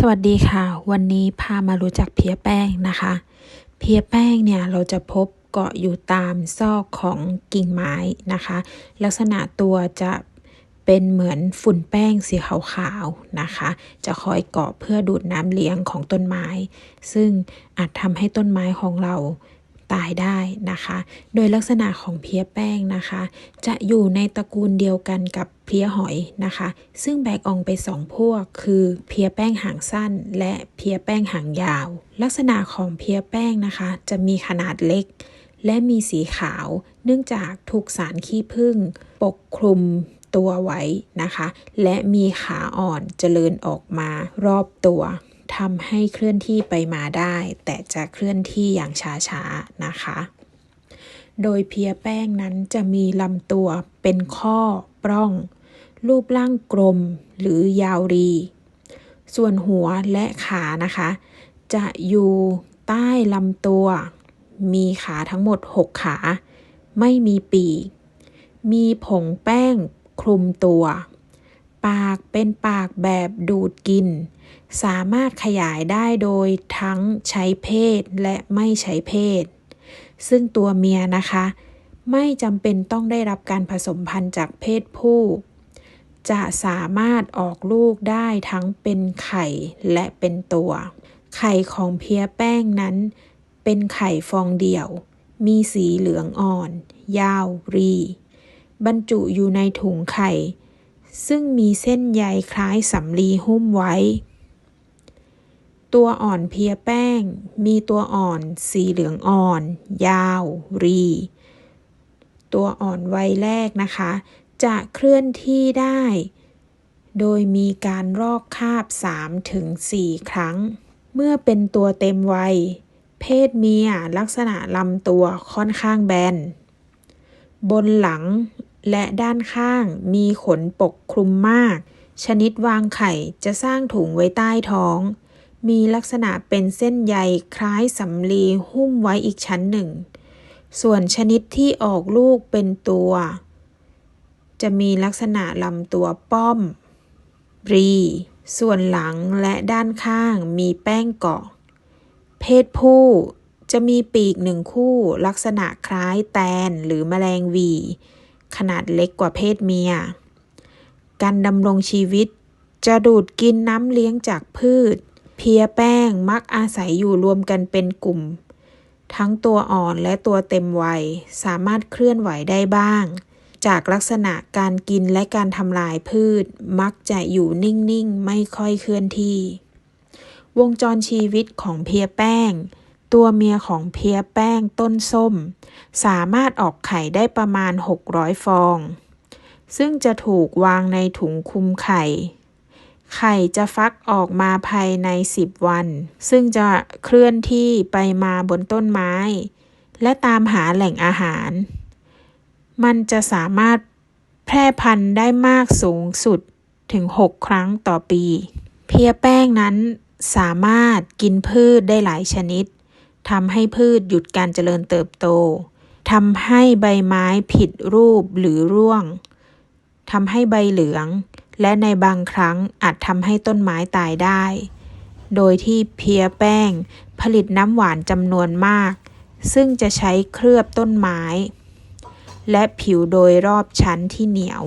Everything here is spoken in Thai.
สวัสดีค่ะ วันนี้พามารู้จักเพียแป้งนะคะ เพียแป้งเนี่ยเราจะพบเกาะอยู่ตามซอกของกิ่งไม้นะคะ ลักษณะตัวจะเป็นเหมือนฝุ่นแป้งสีขาวๆนะคะ จะคอยเกาะเพื่อดูดน้ำเลี้ยงของต้นไม้ ซึ่งอาจทำให้ต้นไม้ของเรา ตายได้นะคะ โดยลักษณะของเพี้ยแป้งนะคะ จะอยู่ในตระกูลเดียวกันกับเพี้ยหอยนะคะ ซึ่งแบ่งออกไปสองพวก คือเพี้ยแป้งหางสั้น และเพี้ยแป้งหางยาว ลักษณะของเพี้ยแป้งนะคะ จะมีขนาดเล็ก และมีสีขาว เนื่องจากถูกสารขี้ผึ้งปกคลุมตัวไว้นะคะ และมีขาอ่อนเจริญออกมารอบตัว ทำให้เคลื่อนที่ไปมาได้ แต่จะเคลื่อนที่อย่างช้าๆนะคะ โดยเพียแป้งนั้นจะมีลำตัวเป็นข้อปล้อง รูปร่างกลมหรือยาวรี ส่วนหัวและขานะคะ จะอยู่ใต้ลำตัว มีขาทั้งหมด 6 ขา ไม่มีปีก มีผงแป้งคลุมตัว ปากเป็นปากแบบดูดกิน สามารถขยายได้โดยทั้งใช้เพศและไม่ใช้เพศ ซึ่งตัวเมียนะคะ ไม่จำเป็นต้องได้รับการผสมพันธุ์จากเพศผู้ จะสามารถออกลูกได้ทั้งเป็นไข่และเป็นตัว ไข่ของเพียแป้งนั้น เป็นไข่ฟองเดี่ยว มีสีเหลืองอ่อน ยาวรี บรรจุอยู่ในถุงไข่ ซึ่งมีเส้นใยคล้ายสำลีหุ้มไว้ ตัวอ่อนเพียแป้ง มีตัวอ่อนสีเหลืองอ่อน ยาว รี ตัวอ่อนวัยแรกนะคะ จะเคลื่อนที่ได้ โดยมีการรอกคาบ 3-4 ครั้ง เมื่อเป็นตัวเต็มวัย เพศเมียลักษณะลำตัวค่อนข้างแบนบนหลัง และด้านข้างมีขนปกคลุมมาก ชนิดวางไข่จะสร้างถุงไว้ใต้ท้อง มีลักษณะเป็นเส้นใยคล้ายสำลีหุ้มไว้อีกชั้นหนึ่ง ส่วนชนิดที่ออกลูกเป็นตัว จะมีลักษณะลำตัวป้อม รี ส่วนหลังและด้านข้างมีแป้งเกาะ เพศผู้จะมีปีกหนึ่งคู่ลักษณะคล้ายแตนหรือแมลงวี ขนาดเล็กกว่าเพศเมีย การดำรงชีวิต จะดูดกินน้ำเลี้ยงจากพืช เพียแป้งมักอาศัยอยู่รวมกันเป็นกลุ่ม ทั้งตัวอ่อนและตัวเต็มวัย สามารถเคลื่อนไหวได้บ้าง จากลักษณะการกินและการทำลายพืช มักจะอยู่นิ่ง ๆ ไม่ค่อยเคลื่อนที่ วงจรชีวิตของเพียแป้ง ตัวเมียของเพียแป้งต้นส้ม สามารถออกไข่ได้ประมาณ 600 ฟอง ซึ่งจะถูกวางในถุงคุมไข่ ไข่จะฟักออกมาภายใน 10 วัน ซึ่งจะเคลื่อนที่ไปมาบนต้นไม้ และตามหาแหล่งอาหาร มันจะสามารถแพร่พันธุ์ได้มากสูงสุดถึง 6 ครั้งต่อปี เพียแป้งนั้นสามารถกินพืชได้หลายชนิด ทำให้พืชหยุดการเจริญเติบโตทำให้ใบไม้ผิดรูปหรือร่วงทำให้ใบเหลือง และในบางครั้งอาจทำให้ต้นไม้ตายได้ โดยที่เพียแป้ง ผลิตน้ำหวานจำนวนมาก ซึ่งจะใช้เคลือบต้นไม้ และผิวโดยรอบชั้นที่เหนียว